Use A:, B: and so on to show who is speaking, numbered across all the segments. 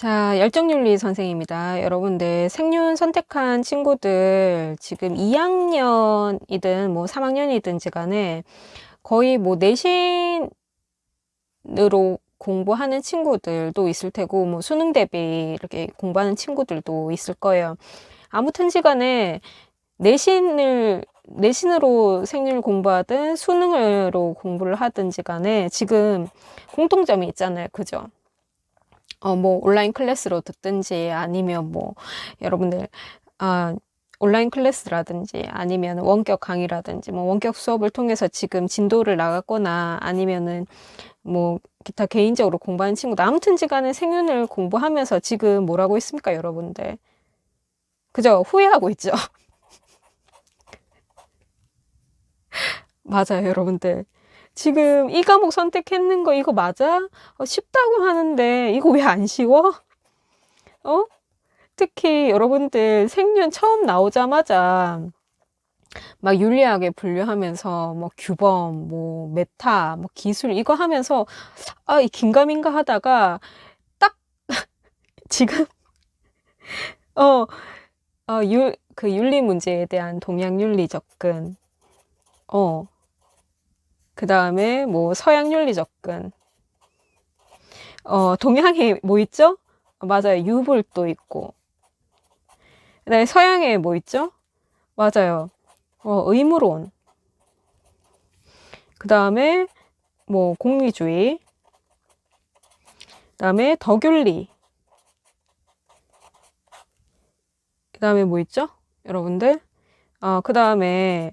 A: 자, 열정윤리 선생입니다. 여러분들 생윤 선택한 친구들 지금 2학년이든 뭐 3학년이든지 간에 거의 뭐 내신으로 공부하는 친구들도 있을 테고 뭐 수능 대비 이렇게 공부하는 친구들도 있을 거예요. 아무튼지 간에 내신을 내신으로 생률 공부하든 수능으로 공부를 하든지 간에 지금 공통점이 있잖아요. 그죠? 어, 뭐, 온라인 클래스로 듣든지 아니면 뭐, 여러분들, 아, 온라인 클래스라든지 아니면 원격 강의라든지 뭐 원격 수업을 통해서 지금 진도를 나갔거나 아니면은 뭐 기타 개인적으로 공부하는 친구들 아무튼지 간에 생윤을 공부하면서 지금 뭐라고 있습니까, 여러분들? 그죠? 후회하고 있죠? 맞아요, 여러분들. 지금 이 과목 선택했는 거 이거 맞아? 어, 쉽다고 하는데 이거 왜 안 쉬워? 어? 특히 여러분들 생년 처음 나오자마자 막 윤리학에 분류하면서 뭐 규범, 뭐 메타, 뭐 기술 이거 하면서 아, 이 긴가민가 하다가 딱 지금 어, 어, 유, 그 윤리 문제에 대한 동양 윤리 접근 어, 그 다음에 뭐 서양 윤리 접근. 어, 동양에 뭐 있죠? 어, 맞아요. 유불도 있고. 그다음에 서양에 뭐 있죠? 맞아요. 어, 의무론. 그 다음에 뭐 공리주의. 그 다음에 덕윤리. 그 다음에 뭐 있죠? 여러분들? 어, 그 다음에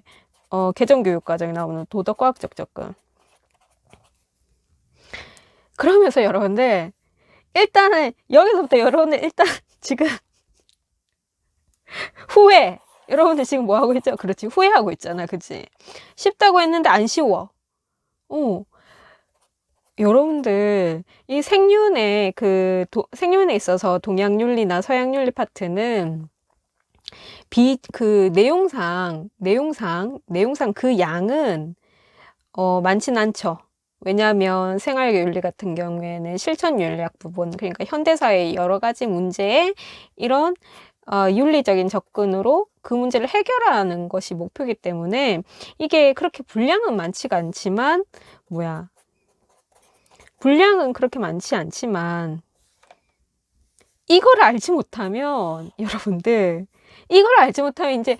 A: 어, 개정교육 과정에 나오는 도덕과학적 접근. 그러면서 여러분들, 일단은, 여기서부터 여러분들 일단 지금 후회. 여러분들 지금 뭐 하고 있죠? 그렇지. 후회하고 있잖아. 그치? 쉽다고 했는데 안 쉬워. 어. 여러분들, 이 생윤의 그, 도, 생윤에 있어서 동양윤리나 서양윤리 파트는 비, 그 내용상, 내용상, 내용상 그 양은 어, 많진 않죠. 왜냐하면 생활윤리 같은 경우에는 실천윤리학 부분, 그러니까 현대사의 여러 가지 문제에 이런 어, 윤리적인 접근으로 그 문제를 해결하는 것이 목표이기 때문에 이게 그렇게 분량은 많지가 않지만, 뭐야. 분량은 그렇게 많지 않지만, 이걸 알지 못하면 여러분들 이걸 알지 못하면 이제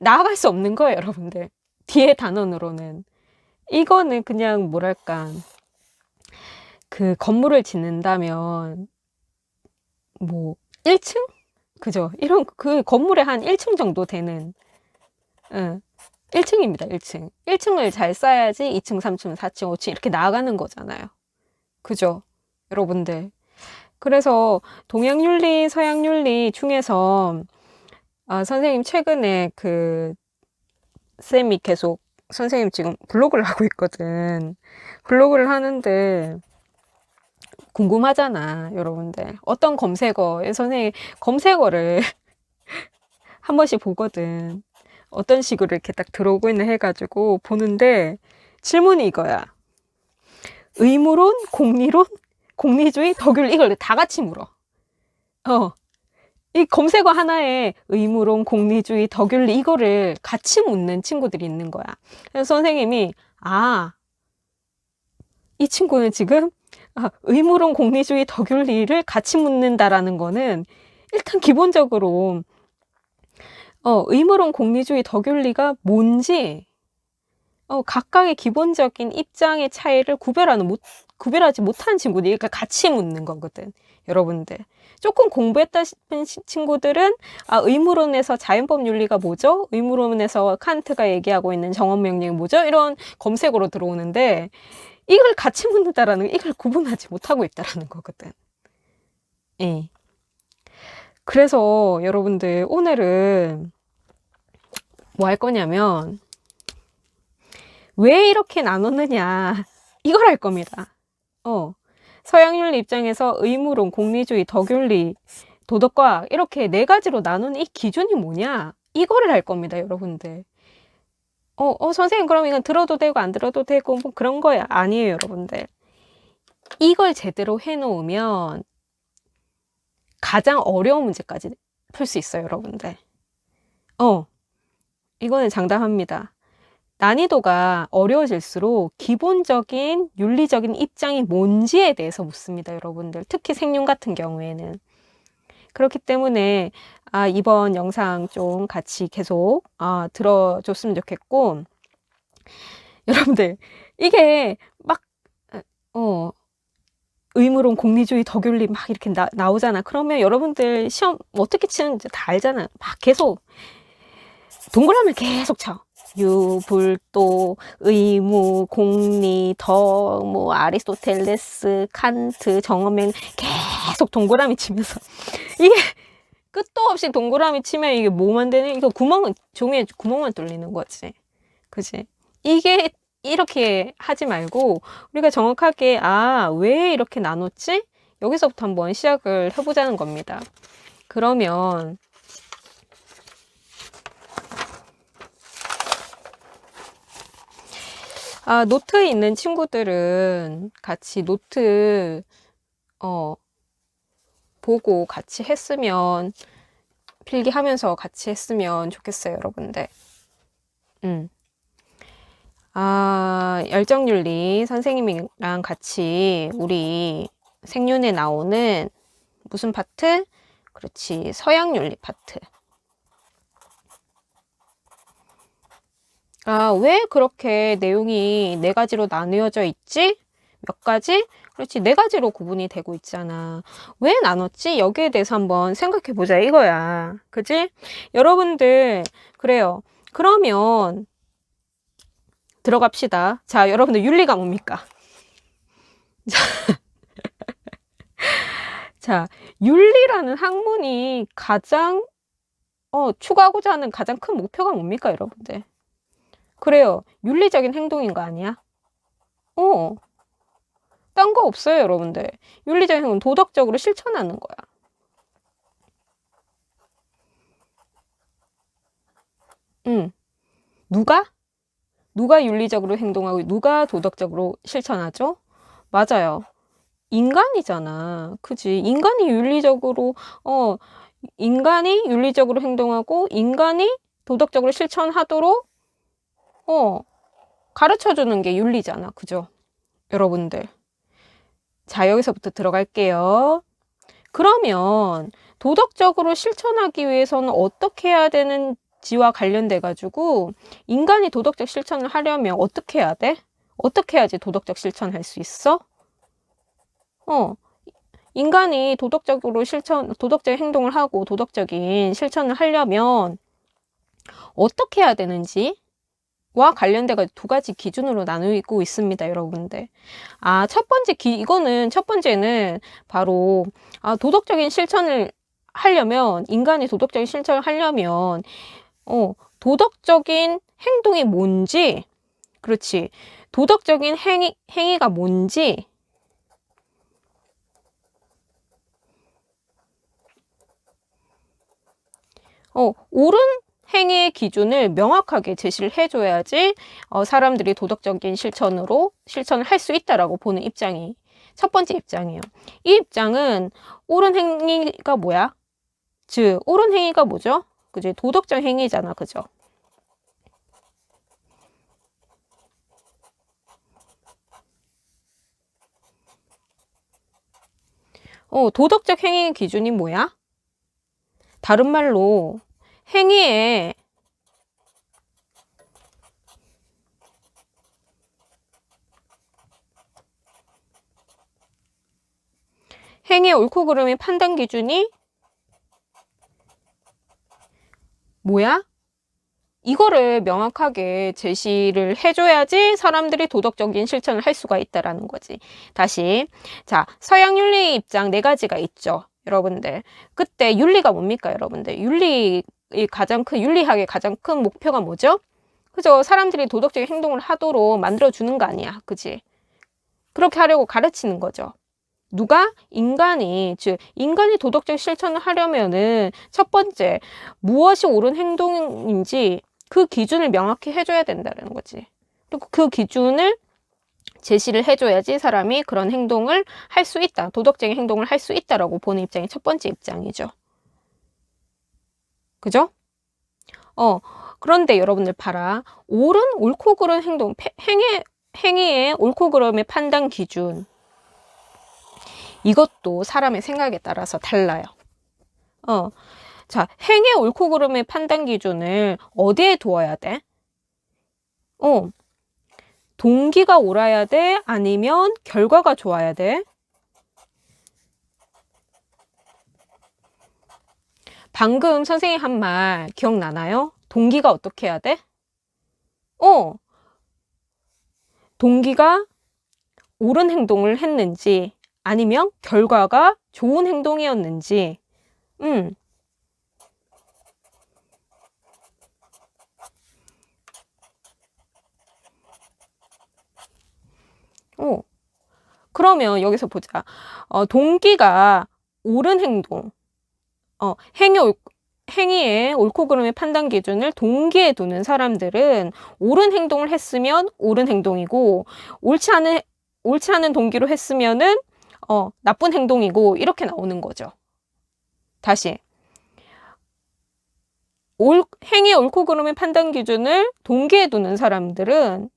A: 나아갈 수 없는 거예요, 여러분들. 뒤에 단원으로는. 이거는 그냥 뭐랄까. 그 건물을 짓는다면 뭐 1층? 그죠? 이런 그 건물에 한 1층 정도 되는 응. 1층입니다. 1층. 1층을 잘 쌓아야지 2층, 3층, 4층, 5층 이렇게 나아가는 거잖아요. 그죠? 여러분들. 그래서 동양윤리, 서양윤리 중에서 아, 선생님 최근에 그 쌤이 계속 선생님 지금 블로그를 하고 있거든. 블로그를 하는데 궁금하잖아, 여러분들. 어떤 검색어에 선생님 검색어를 한 번씩 보거든. 어떤 식으로 이렇게 딱 들어오고 있는 해가지고 보는데 질문이 이거야. 의무론, 공리론, 공리주의, 덕윤 이걸 다 같이 물어. 어. 이 검색어 하나에 의무론, 공리주의, 덕윤리 이거를 같이 묻는 친구들이 있는 거야. 그래서 선생님이 아, 이 친구는 지금 아, 의무론, 공리주의, 덕윤리를 같이 묻는다라는 거는 일단 기본적으로 어, 의무론, 공리주의, 덕윤리가 뭔지 어, 각각의 기본적인 입장의 차이를 구별하는 못, 구별하지 못하는 친구들이 그러니까 같이 묻는 거거든. 여러분들. 조금 공부했다 싶은 친구들은 아, 의무론에서 자연법 윤리가 뭐죠? 의무론에서 칸트가 얘기하고 있는 정원 명령이 뭐죠? 이런 검색어로 들어오는데 이걸 같이 묻는다라는 이걸 구분하지 못하고 있다라는 거거든. 예. 그래서 여러분들 오늘은 뭐 할 거냐면 왜 이렇게 나눴느냐 이걸 할 겁니다. 어. 서양윤리 입장에서 의무론, 공리주의, 덕윤리, 도덕과학 이렇게 네 가지로 나눈 이 기준이 뭐냐? 이거를 할 겁니다, 여러분들. 어, 어, 선생님, 그럼 이건 들어도 되고 안 들어도 되고 뭐 그런 거야. 아니에요, 여러분들. 이걸 제대로 해놓으면 가장 어려운 문제까지 풀 수 있어요, 여러분들. 어, 이거는 장담합니다. 난이도가 어려워질수록 기본적인 윤리적인 입장이 뭔지에 대해서 묻습니다, 여러분들. 특히 생윤 같은 경우에는. 그렇기 때문에 아, 이번 영상 좀 같이 계속 아, 들어줬으면 좋겠고, 여러분들, 이게 막, 어, 의무론 공리주의 덕윤리 막 이렇게 나, 나오잖아. 그러면 여러분들 시험 어떻게 치는지 다 알잖아요. 막 계속 동그라미를 계속 쳐. 유불도 의무 공리 덕 뭐 아리스토텔레스 칸트 정어맹 계속 동그라미 치면서 이게 끝도 없이 동그라미 치면 이게 뭐만 되는 이거 구멍은 종이에 구멍만 뚫리는 거지. 그지? 이게 이렇게 하지 말고 우리가 정확하게 아, 왜 이렇게 나눴지? 여기서부터 한번 시작을 해보자는 겁니다. 그러면 아, 노트 있는 친구들은 같이 노트 어 보고 같이 했으면 필기하면서 같이 했으면 좋겠어요, 여러분들. 음. 아, 열정윤리 선생님이랑 같이 우리 생윤에 나오는 무슨 파트? 그렇지, 서양윤리 파트. 아, 왜 그렇게 내용이 네 가지로 나누어져 있지? 몇 가지? 그렇지, 네 가지로 구분이 되고 있잖아. 왜 나눴지? 여기에 대해서 한번 생각해 보자, 이거야. 그지? 여러분들, 그래요. 그러면, 들어갑시다. 자, 여러분들, 윤리가 뭡니까? 자, 윤리라는 학문이 가장, 어, 추구하고자 하는 가장 큰 목표가 뭡니까, 여러분들? 그래요. 윤리적인 행동인 거 아니야? 어. 딴 거 없어요, 여러분들. 윤리적인 행동 도덕적으로 실천하는 거야. 응. 누가? 누가 윤리적으로 행동하고 누가 도덕적으로 실천하죠? 맞아요. 인간이잖아. 그지? 인간이 윤리적으로, 어, 인간이 윤리적으로 행동하고 인간이 도덕적으로 실천하도록, 어, 가르쳐 주는 게 윤리잖아. 그죠? 여러분들. 자, 여기서부터 들어갈게요. 그러면 도덕적으로 실천하기 위해서는 어떻게 해야 되는지와 관련돼 가지고 인간이 도덕적 실천을 하려면 어떻게 해야 돼? 어떻게 해야지 도덕적 실천할 수 있어? 어. 인간이 도덕적으로 실천, 도덕적인 행동을 하고 도덕적인 실천을 하려면 어떻게 해야 되는지 와 관련돼가 두 가지 기준으로 나누고 있습니다, 여러분들. 아, 첫 번째 기, 이거는 첫 번째는 바로 아, 도덕적인 실천을 하려면 인간이 도덕적인 실천을 하려면 어, 도덕적인 행동이 뭔지 그렇지. 도덕적인 행위 행위가 뭔지 어, 옳은 행위의 기준을 명확하게 제시를 해줘야지 어, 사람들이 도덕적인 실천으로 실천을 할 수 있다라고 보는 입장이 첫 번째 입장이에요. 이 입장은 옳은 행위가 뭐야? 즉 옳은 행위가 뭐죠? 그지 도덕적 행위잖아, 그죠? 어, 도덕적 행위의 기준이 뭐야? 다른 말로 행위에 행위의 옳고 그름의 판단 기준이 뭐야? 이거를 명확하게 제시를 해줘야지 사람들이 도덕적인 실천을 할 수가 있다라는 거지. 다시. 자, 서양 윤리 입장 네 가지가 있죠. 여러분들. 그때 윤리가 뭡니까, 여러분들? 윤리 이 가장 큰 윤리학의 가장 큰 목표가 뭐죠? 그죠? 사람들이 도덕적인 행동을 하도록 만들어 주는 거 아니야. 그지? 그렇게 하려고 가르치는 거죠. 누가 인간이 즉 인간이 도덕적 실천을 하려면은 첫 번째 무엇이 옳은 행동인지 그 기준을 명확히 해줘야 된다는 거지. 그리고 그 기준을 제시를 해줘야지 사람이 그런 행동을 할 수 있다. 도덕적인 행동을 할 수 있다라고 보는 입장이 첫 번째 입장이죠. 그죠? 어, 그런데 여러분들 봐라. 옳은, 옳고 그른 행동, 패- 행위, 행위의 옳고 그름의 판단 기준. 이것도 사람의 생각에 따라서 달라요. 어, 자, 행위 옳고 그름의 판단 기준을 어디에 두어야 돼? 어, 동기가 옳아야 돼? 아니면 결과가 좋아야 돼? 방금 선생님 한 말 기억나나요? 동기가 어떻게 해야 돼? 어, 동기가 옳은 행동을 했는지 아니면 결과가 좋은 행동이었는지, 음, 어, 그러면 여기서 보자. 어, 동기가 옳은 행동, 어, 행위, 옳- 행위의 옳고 그름의 판단 기준을 동기에 두는 사람들은 옳은 행동을 했으면 옳은 행동이고, 옳지 않은, 옳지 않은 동기로 했으면은, 어, 나쁜 행동이고, 이렇게 나오는 거죠. 다시. 올, 행위의 옳고 그름의 판단 기준을 동기에 두는 사람들은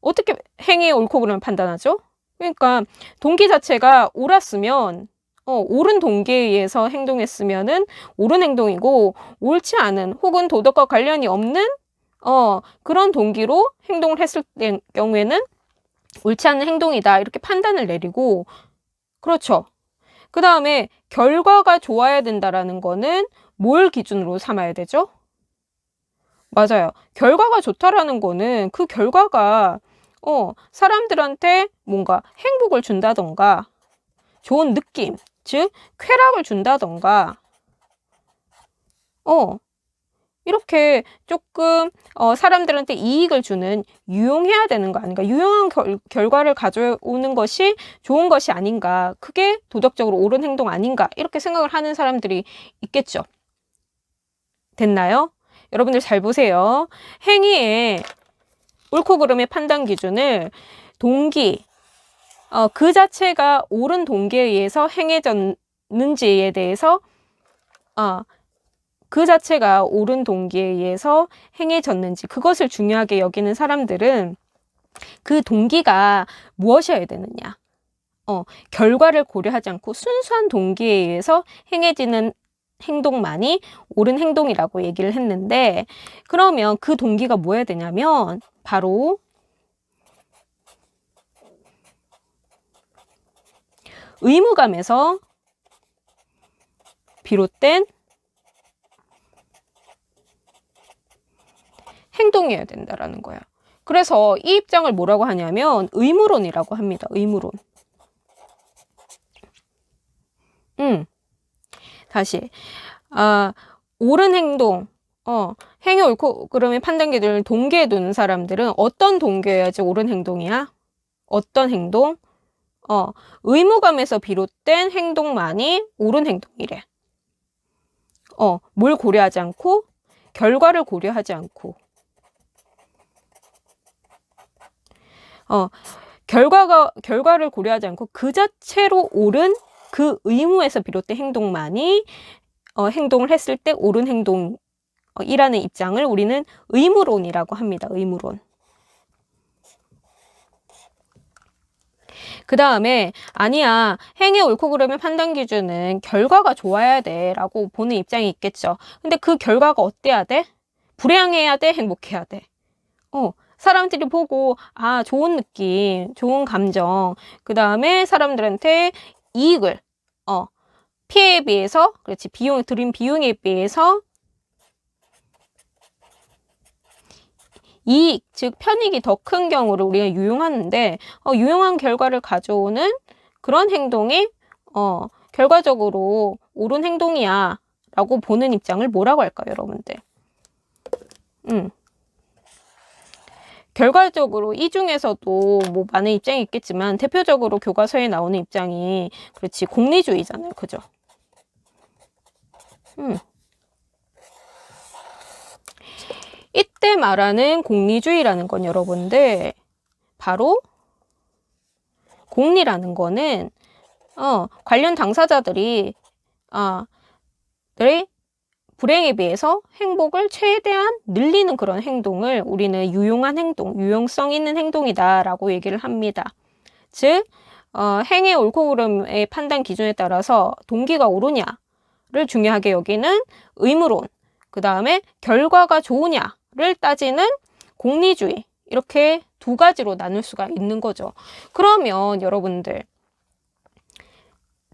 A: 어떻게 행위의 옳고 그름을 판단하죠? 그러니까 동기 자체가 옳았으면 어, 옳은 동기에 의해서 행동했으면은 옳은 행동이고 옳지 않은 혹은 도덕과 관련이 없는 어, 그런 동기로 행동을 했을 때 경우에는 옳지 않은 행동이다 이렇게 판단을 내리고 그렇죠. 그 다음에 결과가 좋아야 된다라는 거는 뭘 기준으로 삼아야 되죠? 맞아요. 결과가 좋다라는 거는 그 결과가 어, 사람들한테 뭔가 행복을 준다던가 좋은 느낌, 즉 쾌락을 준다던가 어, 이렇게 조금 어, 사람들한테 이익을 주는 유용해야 되는 거 아닌가? 유용한 결, 결과를 가져오는 것이 좋은 것이 아닌가? 그게 도덕적으로 옳은 행동 아닌가? 이렇게 생각을 하는 사람들이 있겠죠. 됐나요? 여러분들 잘 보세요. 행위의 옳고 그름의 판단 기준을 동기, 어, 그 자체가 옳은 동기에 의해서 행해졌는지에 대해서 어, 그 자체가 옳은 동기에 의해서 행해졌는지 그것을 중요하게 여기는 사람들은 그 동기가 무엇이어야 되느냐. 어, 결과를 고려하지 않고 순수한 동기에 의해서 행해지는 행동만이 옳은 행동이라고 얘기를 했는데 그러면 그 동기가 뭐여야 되냐면 바로 의무감에서 비롯된 행동이어야 된다라는 거야. 그래서 이 입장을 뭐라고 하냐면 의무론이라고 합니다. 의무론. 음. 다시. 아, 옳은 행동, 어, 행위 옳고 그름의 판단 기준을 동기에 두는 사람들은 어떤 동기여야지 옳은 행동이야? 어떤 행동? 어, 의무감에서 비롯된 행동만이 옳은 행동이래. 어, 뭘 고려하지 않고, 결과를 고려하지 않고. 어, 결과가, 결과를 고려하지 않고 그 자체로 옳은 그 의무에서 비롯된 행동만이 어, 행동을 했을 때 옳은 행동이라는 입장을 우리는 의무론이라고 합니다. 의무론. 그 다음에 아니야 행위 옳고 그름의 판단 기준은 결과가 좋아야 돼라고 보는 입장이 있겠죠. 근데 그 결과가 어때야 돼? 불행해야 돼? 행복해야 돼? 어, 사람들이 보고 아 좋은 느낌, 좋은 감정, 그 다음에 사람들한테 이익을 어 피해에 비해서 그렇지 비용 들인 비용에 비해서 이익, 즉 편익이 더 큰 경우를 우리가 유용하는데 어, 유용한 결과를 가져오는 그런 행동이 어, 결과적으로 옳은 행동이야 라고 보는 입장을 뭐라고 할까요, 여러분들? 음. 결과적으로 이 중에서도 뭐 많은 입장이 있겠지만 대표적으로 교과서에 나오는 입장이 그렇지 공리주의잖아요. 그죠? 음. 이때 말하는 공리주의라는 건 여러분들 바로 공리라는 거는 어, 관련 당사자들이 아, 들의 불행에 비해서 행복을 최대한 늘리는 그런 행동을 우리는 유용한 행동, 유용성 있는 행동이다라고 얘기를 합니다. 즉, 어, 행의 옳고 그름의 판단 기준에 따라서 동기가 옳으냐를 중요하게 여기는 의무론, 그 다음에 결과가 좋으냐를 따지는 공리주의, 이렇게 두 가지로 나눌 수가 있는 거죠. 그러면 여러분들,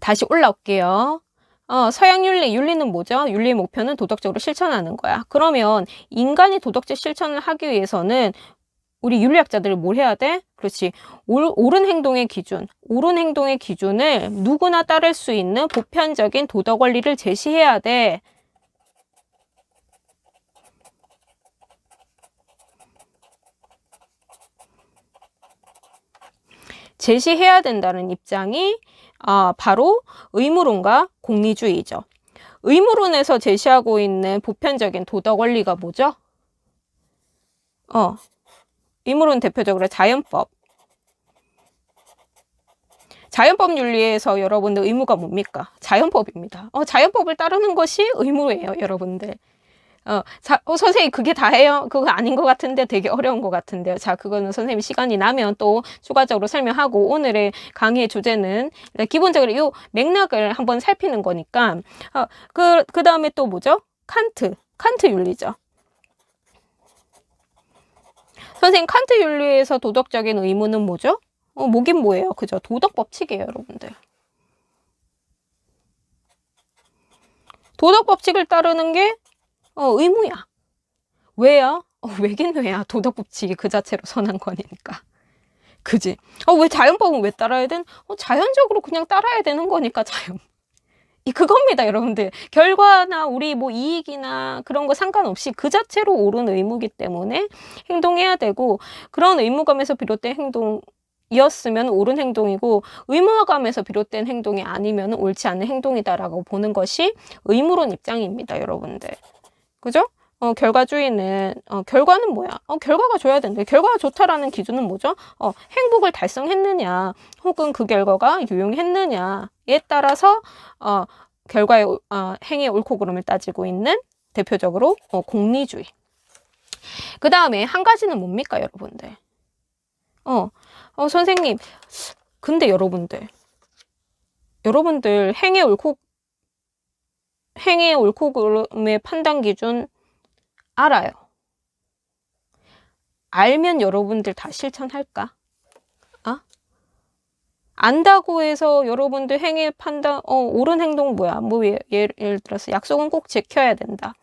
A: 다시 올라올게요. 어, 서양 윤리, 윤리는 뭐죠? 윤리의 목표는 도덕적으로 실천하는 거야. 그러면 인간이 도덕적 실천을 하기 위해서는 우리 윤리학자들이 뭘 해야 돼? 그렇지. 옳, 옳은 행동의 기준, 옳은 행동의 기준을 누구나 따를 수 있는 보편적인 도덕 원리를 제시해야 돼. 제시해야 된다는 입장이 아, 바로 의무론과 공리주의죠. 의무론에서 제시하고 있는 보편적인 도덕 원리가 뭐죠? 어, 의무론 대표적으로 자연법. 자연법 윤리에서 여러분들 의무가 뭡니까? 자연법입니다. 어, 자연법을 따르는 것이 의무예요, 여러분들. 어, 자, 어, 선생님 그게 다예요? 그거 아닌 것 같은데 되게 어려운 것 같은데요. 자, 그거는 선생님 시간이 나면 또 추가적으로 설명하고 오늘의 강의의 주제는 기본적으로 이 맥락을 한번 살피는 거니까 어, 그, 그 다음에 또 뭐죠? 칸트, 칸트 윤리죠. 선생님 칸트 윤리에서 도덕적인 의무는 뭐죠? 어, 뭐긴 뭐예요? 그죠? 도덕 법칙이에요, 여러분들. 도덕 법칙을 따르는 게 어, 의무야. 어, 왜야. 도덕 법칙이 그 자체로 선한 거니까. 그지? 어, 왜 자연법은 왜 따라야 된? 어, 자연적으로 그냥 따라야 되는 거니까 자연. 이 그겁니다, 여러분들. 결과나 우리 뭐 이익이나 그런 거 상관없이 그 자체로 옳은 의무기 때문에 행동해야 되고 그런 의무감에서 비롯된 행동 이었으면 옳은 행동이고 의무감에서 비롯된 행동이 아니면 옳지 않은 행동이다라고 보는 것이 의무론 입장입니다, 여러분들. 그죠? 어, 결과주의는 어, 결과는 뭐야? 어, 결과가 줘야 되는데 결과가 좋다라는 기준은 뭐죠? 어, 행복을 달성했느냐, 혹은 그 결과가 유용했느냐에 따라서 어, 결과의 어, 행위 옳고 그름을 따지고 있는 대표적으로 어, 공리주의. 그 다음에 한 가지는 뭡니까, 여러분들? 어, 어, 선생님, 근데 여러분들, 여러분들 행위 옳고 행위 옳고 그름의 판단 기준 알아요. 알면 여러분들 다 실천할까? 아? 안다고 해서 여러분들 행위 판단, 어, 옳은 행동 뭐야? 뭐, 예, 예를 들어서 약속은 꼭 지켜야 된다.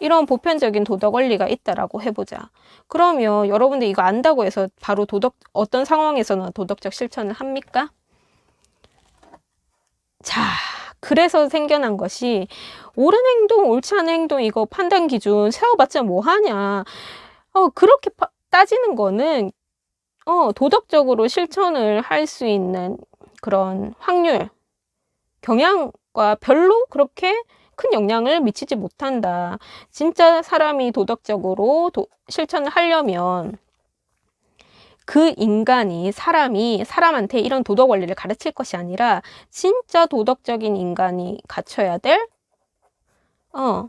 A: 이런 보편적인 도덕 원리가 있다라고 해보자. 그러면 여러분들 이거 안다고 해서 바로 도덕, 어떤 상황에서는 도덕적 실천을 합니까? 자, 그래서 생겨난 것이 옳은 행동, 옳지 않은 행동 이거 판단 기준 세워봤자 뭐 하냐. 어, 그렇게 파, 따지는 거는 어, 도덕적으로 실천을 할 수 있는 그런 확률, 경향과 별로 그렇게 큰 영향을 미치지 못한다. 진짜 사람이 도덕적으로 도, 실천을 하려면 그 인간이 사람이 사람한테 이런 도덕 원리를 가르칠 것이 아니라 진짜 도덕적인 인간이 갖춰야 될 어,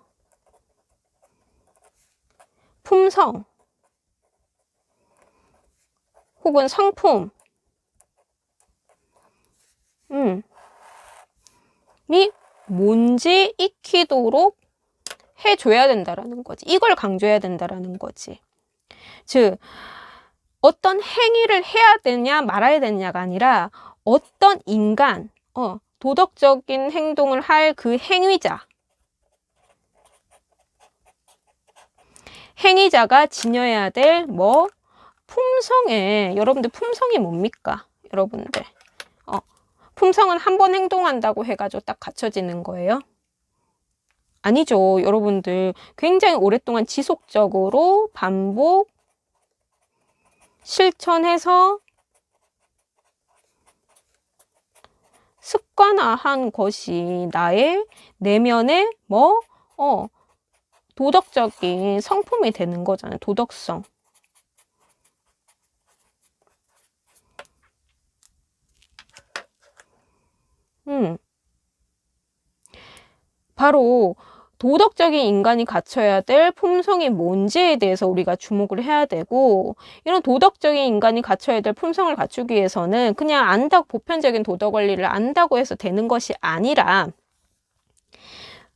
A: 품성 혹은 성품 음, 이 뭔지 익히도록 해줘야 된다라는 거지. 이걸 강조해야 된다라는 거지. 즉, 어떤 행위를 해야 되냐 말아야 되냐가 아니라 어떤 인간, 어, 도덕적인 행동을 할 그 행위자, 행위자가 지녀야 될 뭐 품성에 여러분들 품성이 뭡니까? 여러분들 어, 품성은 한 번 행동한다고 해 가지고 딱 갖춰지는 거예요? 아니죠. 여러분들 굉장히 오랫동안 지속적으로 반복 실천해서 습관화한 것이 나의 내면의 뭐, 어, 도덕적인 성품이 되는 거잖아요. 도덕성. 음. 바로 도덕적인 인간이 갖춰야 될 품성이 뭔지에 대해서 우리가 주목을 해야 되고 이런 도덕적인 인간이 갖춰야 될 품성을 갖추기 위해서는 그냥 안다고 보편적인 도덕 원리를 안다고 해서 되는 것이 아니라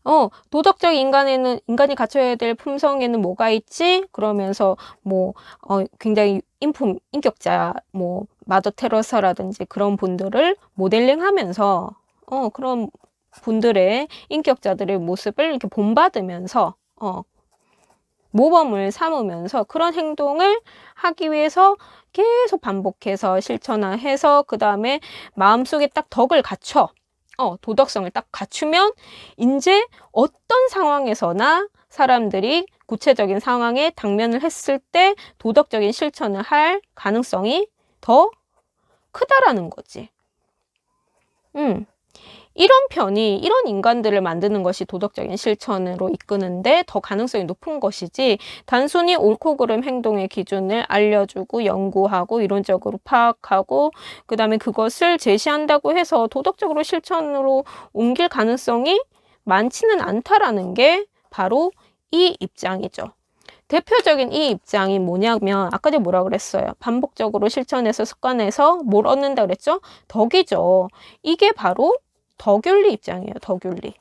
A: 어, 도덕적 인간에는, 인간이 갖춰야 될 품성에는 뭐가 있지? 그러면서, 뭐, 어, 굉장히 인품, 인격자, 뭐, 마더 테러사라든지 그런 분들을 모델링 하면서, 어, 그런 분들의 인격자들의 모습을 이렇게 본받으면서, 어, 모범을 삼으면서 그런 행동을 하기 위해서 계속 반복해서 실천해서 그 다음에 마음속에 딱 덕을 갖춰. 어, 도덕성을 딱 갖추면 이제 어떤 상황에서나 사람들이 구체적인 상황에 당면을 했을 때 도덕적인 실천을 할 가능성이 더 크다라는 거지. 음. 이런 편이 이런 인간들을 만드는 것이 도덕적인 실천으로 이끄는데 더 가능성이 높은 것이지 단순히 옳고 그름 행동의 기준을 알려주고 연구하고 이론적으로 파악하고 그 다음에 그것을 제시한다고 해서 도덕적으로 실천으로 옮길 가능성이 많지는 않다라는 게 바로 이 입장이죠. 대표적인 이 입장이 뭐냐면 아까 제가 뭐라 그랬어요. 반복적으로 실천해서 습관해서 뭘 얻는다 그랬죠? 덕이죠. 이게 바로 덕윤리 입장이에요. 덕윤리.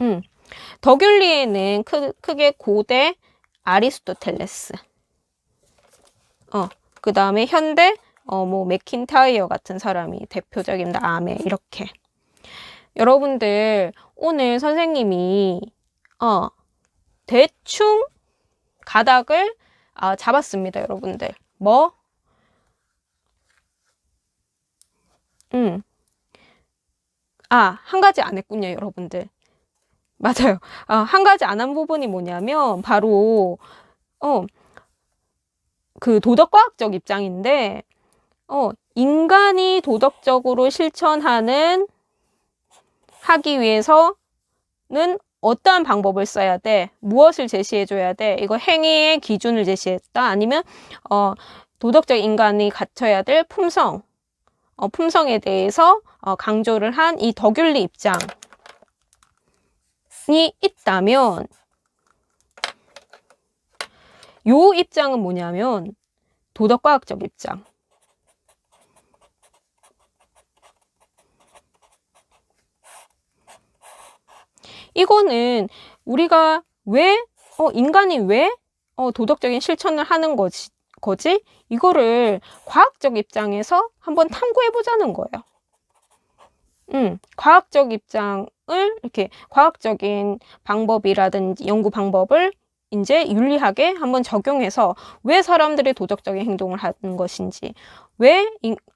A: 음. 덕윤리에는 크, 크게 고대 아리스토텔레스. 어, 그 다음에 현대, 어, 뭐, 맥킨타이어 같은 사람이 대표적입니다. 아메, 이렇게. 여러분들, 오늘 선생님이, 어, 대충 가닥을 아, 잡았습니다. 여러분들. 뭐? 음. 아, 한 가지 안 했군요, 여러분들. 맞아요. 아, 한 가지 안 한 부분이 뭐냐면, 바로, 어, 그 도덕과학적 입장인데, 어, 인간이 도덕적으로 실천하는, 하기 위해서는 어떠한 방법을 써야 돼? 무엇을 제시해줘야 돼? 이거 행위의 기준을 제시했다? 아니면, 어, 도덕적 인간이 갖춰야 될 품성, 어, 품성에 대해서 어, 강조를 한 이 덕윤리 입장이 있다면 요 입장은 뭐냐면 도덕과학적 입장. 이거는 우리가 왜, 어, 인간이 왜, 어, 도덕적인 실천을 하는 거지, 거지? 이거를 과학적 입장에서 한번 탐구해 보자는 거예요. 음, 과학적 입장을 이렇게 과학적인 방법이라든지 연구 방법을 이제 윤리하게 한번 적용해서 왜 사람들이 도덕적인 행동을 하는 것인지, 왜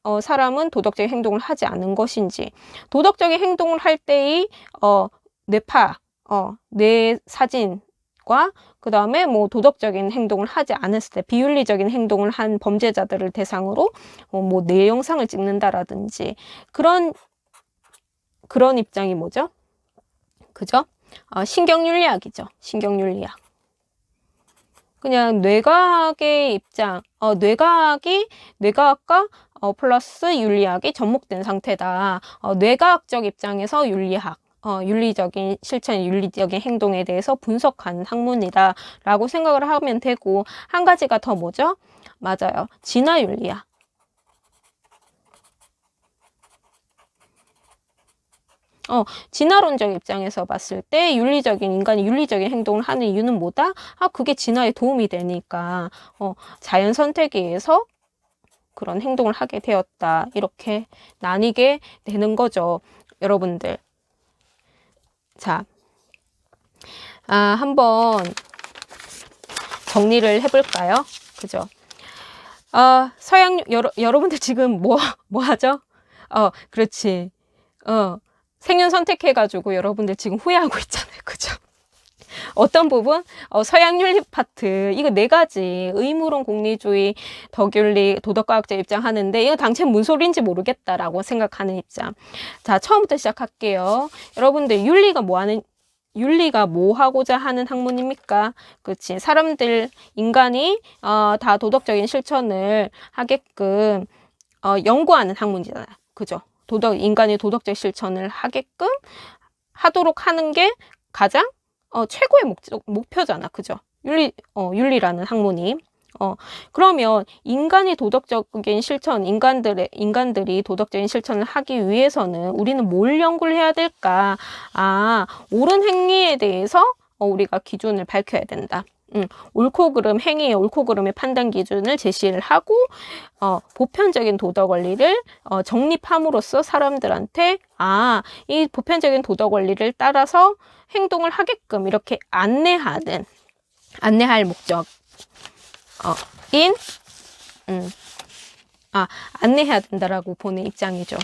A: 어, 사람은 도덕적인 행동을 하지 않은 것인지, 도덕적인 행동을 할 때의 어, 뇌파, 어, 뇌 사진, 그 다음에 뭐 도덕적인 행동을 하지 않았을 때 비윤리적인 행동을 한 범죄자들을 대상으로 뭐 내 영상을 찍는다라든지 그런 그런 입장이 뭐죠? 그죠? 어, 신경윤리학이죠. 신경윤리학. 그냥 뇌과학의 입장, 어, 뇌과학이 뇌과학과 어, 플러스 윤리학이 접목된 상태다. 어, 뇌과학적 입장에서 윤리학, 어, 윤리적인 실천, 윤리적인 행동에 대해서 분석한 학문이다 라고 생각을 하면 되고 한 가지가 더 뭐죠? 맞아요. 진화 윤리야. 어, 진화론적 입장에서 봤을 때 윤리적인 인간이 윤리적인 행동을 하는 이유는 뭐다? 아, 그게 진화에 도움이 되니까 어, 자연 선택에 의해서 그런 행동을 하게 되었다. 이렇게 나뉘게 되는 거죠. 여러분들. 자, 아, 한번 정리를 해볼까요? 그죠? 아, 서양, 여러, 여러분들 지금 뭐, 뭐 하죠? 어, 그렇지. 어, 생윤 선택해가지고 여러분들 지금 후회하고 있잖아요. 그죠? 어떤 부분? 어, 서양 윤리 파트 이거 네 가지 의무론 공리주의 덕윤리 도덕과학자 입장 하는데 이거 당최 무슨 소리인지 모르겠다라고 생각하는 입장 자 처음부터 시작할게요 여러분들 윤리가 뭐 하는 윤리가 뭐 하고자 하는 학문입니까? 그렇지 사람들 인간이 어, 다 도덕적인 실천을 하게끔 어, 연구하는 학문이잖아요. 그죠? 도덕, 인간의 도덕적 실천을 하게끔 하도록 하는 게 가장 어, 최고의 목적, 목표잖아. 그죠? 윤리, 어, 윤리라는 학문이. 어, 그러면 인간이 도덕적인 실천, 인간들의, 인간들이 도덕적인 실천을 하기 위해서는 우리는 뭘 연구를 해야 될까? 아, 옳은 행위에 대해서 어, 우리가 기준을 밝혀야 된다. 음, 옳고 그름, 행위의 옳고 그름의 판단 기준을 제시를 하고, 어, 보편적인 도덕 원리를 어, 정립함으로써 사람들한테, 아, 이 보편적인 도덕 원리를 따라서 행동을 하게끔 이렇게 안내하는, 안내할 목적, 어, 인, 음, 아, 안내해야 된다라고 보는 입장이죠.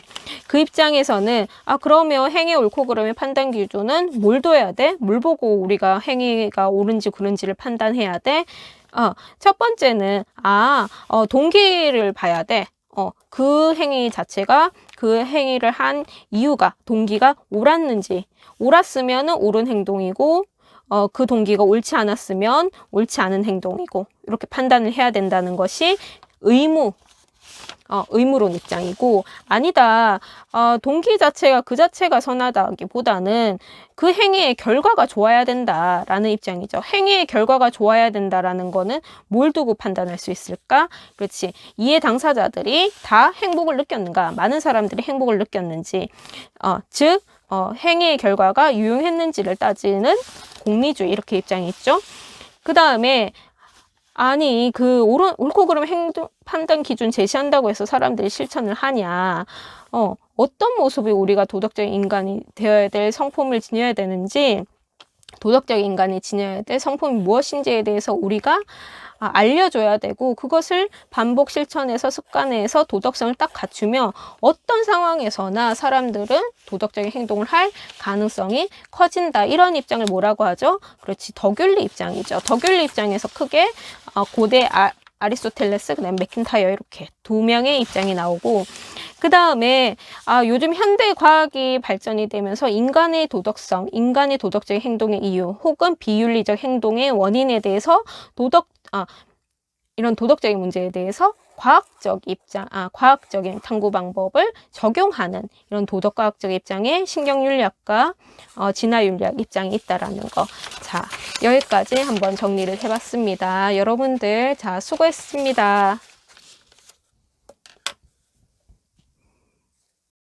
A: 그 입장에서는, 아, 그러면 행위 옳고 그름의 판단 기준은 뭘 둬야 돼? 뭘 보고 우리가 행위가 옳은지 그른지를 판단해야 돼? 어, 첫 번째는, 아, 어, 동기를 봐야 돼. 어, 그 행위 자체가 그 행위를 한 이유가, 동기가 옳았는지, 옳았으면은 옳은 행동이고, 어, 그 동기가 옳지 않았으면 옳지 않은 행동이고, 이렇게 판단을 해야 된다는 것이 의무, 어, 의무론 입장이고, 아니다, 어, 동기 자체가 그 자체가 선하다기보다는 그 행위의 결과가 좋아야 된다라는 입장이죠. 행위의 결과가 좋아야 된다라는 거는 뭘 두고 판단할 수 있을까? 그렇지. 이해 당사자들이 다 행복을 느꼈는가? 많은 사람들이 행복을 느꼈는지, 어, 즉, 어, 행위의 결과가 유용했는지를 따지는 공리주의 이렇게 입장이 있죠. 그 다음에 아니 그 옳은 옳고 그름 행동 판단 기준 제시한다고 해서 사람들이 실천을 하냐? 어 어떤 모습이 우리가 도덕적인 인간이 되어야 될 성품을 지녀야 되는지 도덕적 인간이 지녀야 될 성품이 무엇인지에 대해서 우리가 아, 알려줘야 되고 그것을 반복 실천해서 습관해서 도덕성을 딱 갖추면 어떤 상황에서나 사람들은 도덕적인 행동을 할 가능성이 커진다. 이런 입장을 뭐라고 하죠? 그렇지. 덕윤리 입장이죠. 덕윤리 입장에서 크게 어, 고대 아, 아리스토텔레스, 그다음 맥킨타이어 이렇게 두 명의 입장이 나오고 그 다음에 아, 요즘 현대 과학이 발전이 되면서 인간의 도덕성, 인간의 도덕적인 행동의 이유 혹은 비윤리적 행동의 원인에 대해서 도덕 아, 이런 도덕적인 문제에 대해서 과학적 입장, 아, 과학적인 탐구 방법을 적용하는 이런 도덕과학적 입장의 신경윤리학과 어, 진화윤리학 입장이 있다라는 거. 자, 여기까지 한번 정리를 해봤습니다. 여러분들, 자, 수고했습니다.